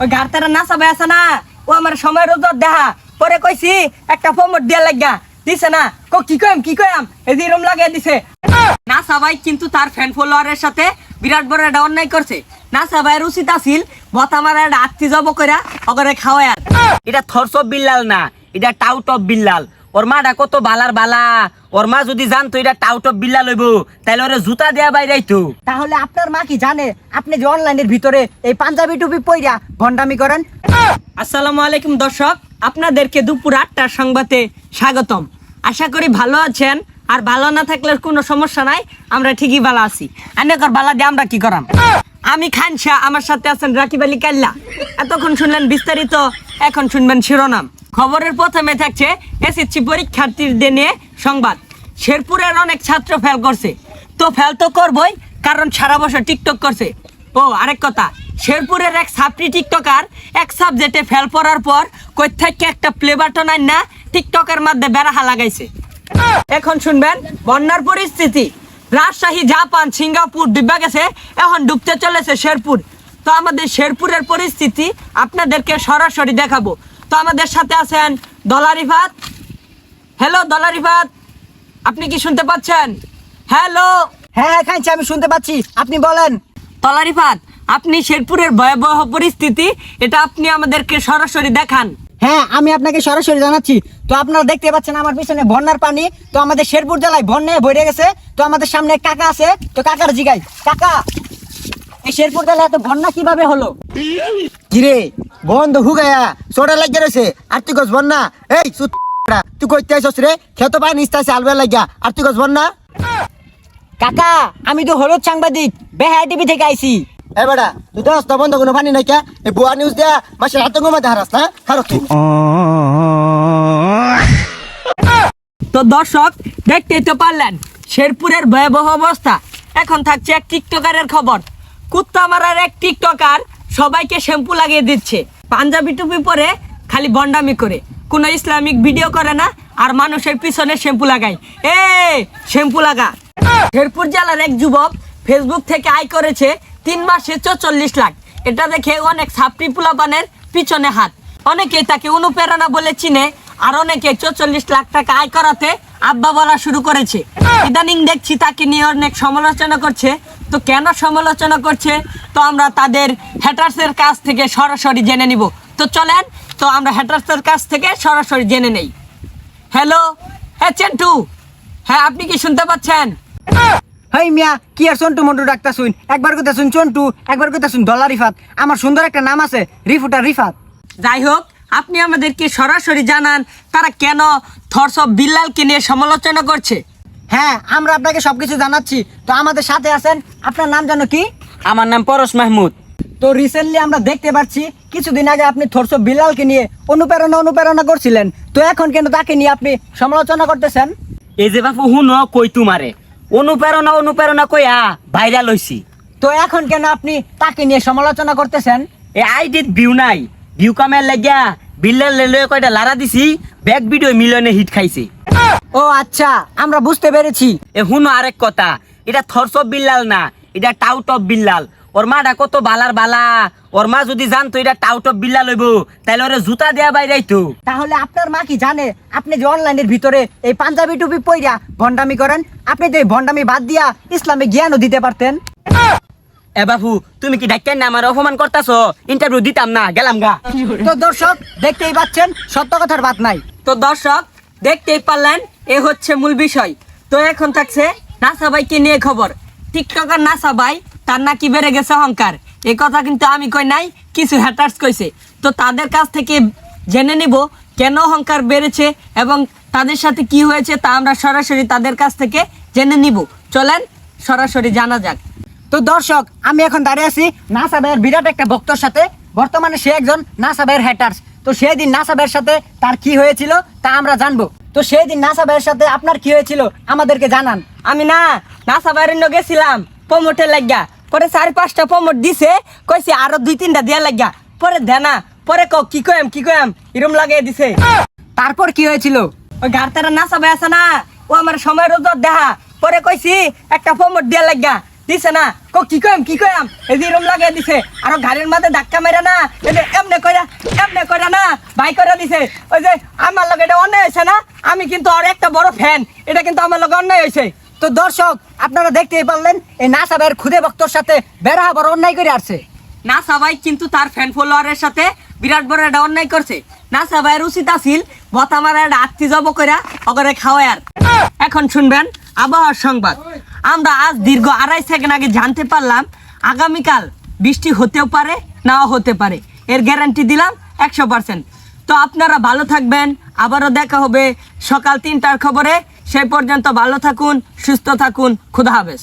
ওই গাড়তারা না আছে না, ও আমার সময় রোজ দেখা পরে কইছি, একটা ফোমট দিয়া লাগা দিছে না, কো, কি কইম কি কইম? এই রুম লাগিয়ে দিছে। না সবাই কিন্তু তার ফ্যান ফলোয়ারের সাথে বিরাট বড় একটা অন্যায় করছে। না সবাই উচিত আছিল, বতা মারা একটা আত্মি জব কইরা অগরে খাওয়ায় এটা থরস বিল্লাল না, এটা টাউট অফ বিল্লাল। ওর মাটা কত বালার বালা। ওর মা যদি জানতো এটা টাউট অফ বিল্লাল হইব তাহলে ওরে জুতা দেয়া বাইরাইতো। তাহলে আপনার মা কি জানে? আপনি যে অনলাইনের ভিতরে এই পাঞ্জাবি টুপি পইরা ভন্ডামি করেন? আসসালামু আলাইকুম দর্শক আপনাদেরকে দুপুর আটটার সংবাদে স্বাগতম। আশা করি ভালো আছেন আর ভালো না থাকলে কোনো সমস্যা নাই আমরা ঠিকই ভালো আছি। অনেকর ভালো দিয়ে আমরা কি করাম? আমি খান শাহ আমার সাথে আছেন রাকিব আলী কাল্লা। এতক্ষণ শুনলেন বিস্তারিত এখন শুনবেন শিরোনাম। খবরের প্রথমে থাকছে এসএসসি পরীক্ষার্থীদের নিয়ে সংবাদ। শেরপুরের অনেক ছাত্র ফেল করছে। তো ফেল তো করবই, কারণ সারা বছর টিকটক করছে। ও, আরেক কথা, শেরপুরের এক ছাত্রী টিকটকার এক সাবজেক্টে ফেল পড়ার পর কই থেকে একটা প্লে বাটন আন না টিকটকের মধ্যে বেড়াহা লাগাইছে। এখন শুনবেন, বন্যার পরিস্থিতি। রাজশাহী, জাপান, সিঙ্গাপুর ডুবে গেছে, এখন ডুবতে চলেছে শেরপুর। তো আমাদের শেরপুরের পরিস্থিতি আপনাদেরকে সরাসরি দেখাবো। তো আমাদের সাথে আছেন দলারিফাত হ্যালো দলারিফাত আপনি কি শুনতে পাচ্ছেন? হ্যালো হ্যাঁ হ্যাঁ খাইছি আমি শুনতে পাচ্ছি। আপনি বলেন। তলারিফাত আপনি শেরপুরের ভয়াবহ পরিস্থিতি এটা আপনি আমাদেরকে সরাসরি দেখান। হ্যাঁ আমি আপনাকে সরাসরি জানাচ্ছি। তো আপনারা দেখতে পাচ্ছেন আমার পিছনে বন্যার পানি। তো আমাদের শেরপুর জেলায় বন্যায় ভরে গেছে। তো আমাদের সামনে কাকা আছে। তো কাকার জিগাই। কাকা! এই শেরপুর জেলায় এত বন্যা কীভাবে হলো? কিরে বন্ধ হুগায়া সোডা লাগিয়ে রয়েছে আর তুই গছ বন্যা। এই তুই কইতে রে খেত পায় নিস্তাছে আলবে লাগিয়া আর তুই গছ বন্যা। কাকা আমি তো হলুদ সাংবাদিক টিভি থেকে আইছি। এ বেটা তুই তো রাস্তা বন্ধ কোনো পানি নাই কে এই বুয়া নিউজ দেয়া মাসের দেখারাস না? হারো তুই। তো দর্শক দেখতেই তো পারলেন শেরপুরের ভয়াবহ অবস্থা। এখন থাকছে এক টিকটকারের খবর। কুত্তা মারার এক টিকটকার সবাইকে শ্যাম্পু লাগিয়ে দিচ্ছে। পাঞ্জাবি টুপি পরে খালি বন্ডামি করে। কোনো ইসলামিক ভিডিও করে না, আর মানুষের পিছনে শ্যাম্পু লাগায়। এ শ্যাম্পু লাগা। শেরপুর জেলার এক যুবক ফেসবুক থেকে আয় করেছে তিন মাসে চল্লিশ লাখ। এটা দেখে অনেক পোলাপানের পিছনে হাত। অনেকে তাকে অনুপ্রেরণা বলে চিনে, আর অনেকে চল্লিশ লাখ টাকা আয় করাতে আব্বা বলা শুরু করেছে। ইদানিং দেখছি তাকে নিয়ে অনেক সমালোচনা করছে। তো কেন সমালোচনা করছে? তো আমরা তাদের হ্যাটার্সের কাছ থেকে সরাসরি জেনে নিব। তো চলেন তো আমরা হ্যাটার্সের কাছ থেকে সরাসরি জেনে নেই। হ্যালো হ্যাঁ চেন্টু। হ্যাঁ আপনি কি শুনতে পাচ্ছেন? হেই মিয়া কি আর চন্টু মন্টু ডাক্তার শুন একবার কথা শুন চন্টু একবার কথা শুন ডলার রিফাত। আমার সুন্দর একটা নাম আছে রিফুটা রিফাত। যাই হোক আপনি আমাদেরকে সরাসরি জানান তারা কেন থরস বিল্লালকে নিয়ে সমালোচনা করছে? হ্যাঁ আমরা আপনাকে সবকিছু জানাচ্ছি। তো আমাদের সাথে আছেন আপনার নাম জানো কি? আমার নাম পরশ মাহমুদ। তো রিসেন্টলি আমরা দেখতে পাচ্ছি কিছুদিন আগে আপনি থরস বিলালকে নিয়ে অনুপ্রেরণা অনুপ্রেরণা করছিলেন। তো এখন কেন তাকে নিয়ে আপনি সমালোচনা করতেছেন? এই যে বাপু হুন কই তুমারে? অনুপ্রেরণা অনুপ্রেরণা কই কইয়া ভাইরাল হইছি। তো এখন কেন আপনি তাকে নিয়ে সমালোচনা করতেছেন? এই আইডিত ভিউ নাই। ভিউ কামের লাগিয়া বিল্লাল লেলে কয়টা লারা দিছি ব্যাক ভিডিও মিলিয়নে হিট খাইছে। ও আচ্ছা আমরা বুঝতে পেরেছি। এ হুনো আরেক কথা এটা থরস বিল্লাল না এটা টাউট অফ বিল্লাল। ওর মাটা কত বালার বালা ওর মা যদি জানতো এটা টাউট অফ বিল্লাল হইব তাহলে ওরে জুতা দেয়া বাইরাইতো। তাহলে আপনার মা কি জানে? আপনি যে অনলাইনের ভিতরে এই পাঞ্জাবি টুপি পইরা ভন্ডামি করেন আপনি এই ভন্ডামি বাদ দিয়া ইসলামে জ্ঞানও দিতে পারতেন। এ বাবু তুমি কি ডাক্তার না আমার অপমান করতাছো? ইন্টারভিউ দিতাম না গেলাম গা। তো দর্শক দেখতেই পাচ্ছেন সত্য কথার বাদ নাই। তো দর্শক দেখতেই পারলেন, এ হচ্ছে মূল বিষয়। তো এখন থাকছে নাসাবাইকে নিয়ে খবর। টিকটকার নাসাবাই তার নাকি বেড়ে গেছে অহংকার। এ কথা কিন্তু আমি কই নাই, কিছু হ্যাটার্স কইছে। তো তাদের কাছ থেকে জেনে নিব কেন অহংকার বেড়েছে এবং তাদের সাথে কি হয়েছে তা আমরা সরাসরি তাদের কাছ থেকে জেনে নিব। চলেন সরাসরি জানা যাক। তো দর্শক, আমি এখন দাঁড়িয়ে আছি নাসা ভাইয়ের বিরাট একটা ভক্তর সাথে। বর্তমানে সে একজন নাসা ভাইয়ের হ্যাটার্স তো সেদিন নাসা ভাইয়ের সাথে তার কি হয়েছিল তা আমরা জানব। তো সেদিন নাসা ভাইয়ের সাথে আপনার কি হয়েছিল আমাদেরকে জানান। আমি না নাসা বাইরের গেছিলাম প্রমোটে লাগিয়া। পরে চারি পাঁচটা প্রমোট দিছে, কইছে আরও দুই তিনটা দিয়া লাগিয়া। পরে দেনা পরে ক কি কয়াম কি কয়াম এরম লাগিয়ে দিছে। তারপর কি হয়েছিল? ওই গাড়তারা নাসা ভাই আছে না, ও আমার সময় রোজ দেখা পরে কইছি, একটা প্রমোট দিয়া লাগিয়া। দিছে না? ক কি কইম কি কইম? এই যে এরম লাগিয়ে দিছে। আর গাড়ির মাঝে ধাক্কা মেরে না? যে এমনে কইরা এমনে কইরা না? বাই করে দিছে। ওই যে আমার লগে এটা অন্যায় হয়েছে না? আমি কিন্তু আর একটা বড় ফ্যান এটা কিন্তু আমার লগে অন্যায় হয়েছে তো দর্শক আপনারা দেখতেই পারলেন, এই নাসা ভাইয়ের খুদে বক্তর সাথে বেড়া আবার অন্যায় করে আসছে। না সবাই কিন্তু তার ফ্যান ফলোয়ারের সাথে বিরাট বড় একটা অন্যায় করছে। না সবাই উচিত আছিল বতা মারা একটা আত্মি জব করে অগরে আর এখন শুনবেন আবহাওয়ার সংবাদ। আমরা আজ দীর্ঘ আড়াই সেকেন্ড আগে জানতে পারলাম, আগামীকাল বৃষ্টি হতেও পারে, নাও হতে পারে। এর গ্যারান্টি দিলাম একশো পার্সেন্ট তো আপনারা ভালো থাকবেন, আবারও দেখা হবে সকাল তিনটার খবরে। সেই পর্যন্ত ভালো থাকুন, সুস্থ থাকুন, খুদা হাফেজ।